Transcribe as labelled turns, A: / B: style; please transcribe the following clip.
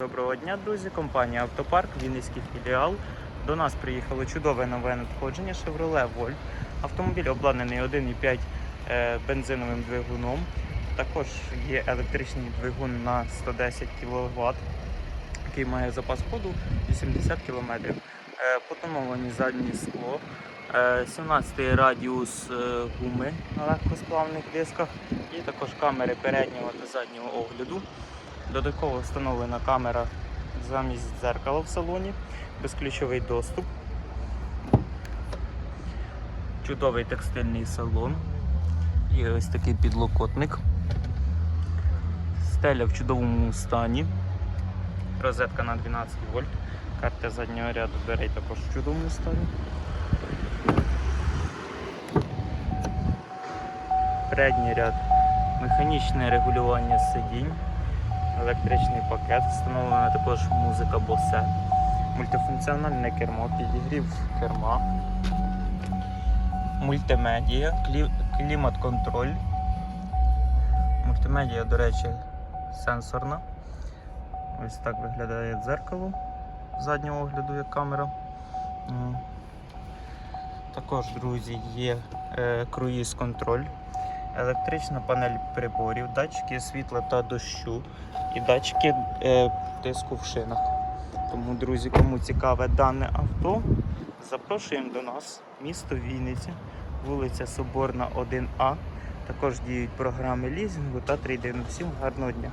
A: Доброго дня, друзі! Компанія Автопарк, Вінницький філіал. До нас приїхало чудове нове надходження Chevrolet Volt. Автомобіль обладнаний 1,5 е, бензиновим двигуном. Також є електричний двигун на 110 кВт, який має запас ходу 80 км. Е, Потоновані заднє скло, е, 17 радіус е, гуми на легкосплавних дисках і також камери переднього та заднього огляду. Додатково встановлена камера замість дзеркала в салоні, безключовий доступ, чудовий текстильний салон, є ось такий підлокотник, стеля в чудовому стані, розетка на 12 вольт, карта заднього ряду дверей також в чудовому стані. Передній ряд. Механічне регулювання сидінь електричний пакет, встановлена також музика Bose, мультифункціональне кермо, підігрів керма, мультимедія, клі- клімат-контроль. Мультимедія, до речі, сенсорна. Ось так виглядає дзеркало заднього огляду, як камера. Також, друзі, є е, круїз-контроль, електрична панель приборів, датчики світла та дощу і датчики е, тиску в шинах. Тому, друзі, кому цікаве дане авто, запрошуємо до нас, місто Вінниця, вулиця Соборна, 1А. Також діють програми лізингу та трейдингу. Всім гарного дня!